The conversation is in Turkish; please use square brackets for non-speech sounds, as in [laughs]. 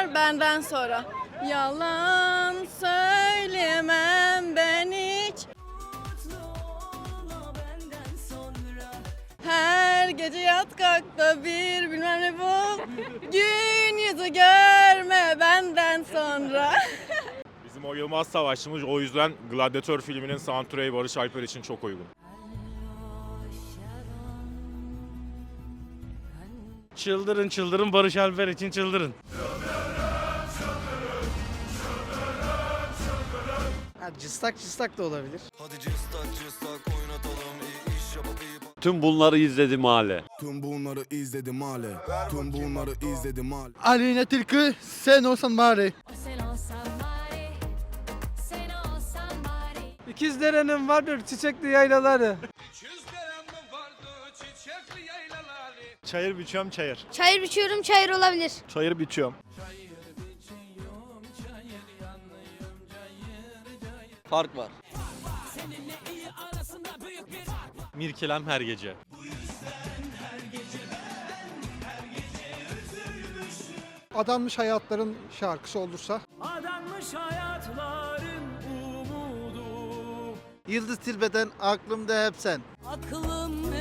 var benden sonra. Yalan söylemem ben hiç. Her gece yat kalk da bir bilmem ne bul. Gün yüzü görme benden sonra. [laughs] Bizim o Yılmaz Savaşçımız o yüzden Gladiator filminin soundtrack'i Barış Alper için çok uygun. Çıldırın çıldırın Barış Alper için çıldırın. Ha, cıstak cıstak da olabilir. Tüm bunları izledi mahalle. Tüm bunları izledim hale. Tüm bunları izledim hale. Aleyna Tilki sen olsan bari. İkizdere'nin vardır çiçekli yaylaları. Çayır biçiyorum çayır. Çayır biçiyorum, çayır olabilir. Çayır biçiyorum. Fark var. Mirkelem her gece. Adanmış hayatların şarkısı olursa. Adanmış hayatların umudu. Yıldız Tilbe'den aklımda hep sen. Aklım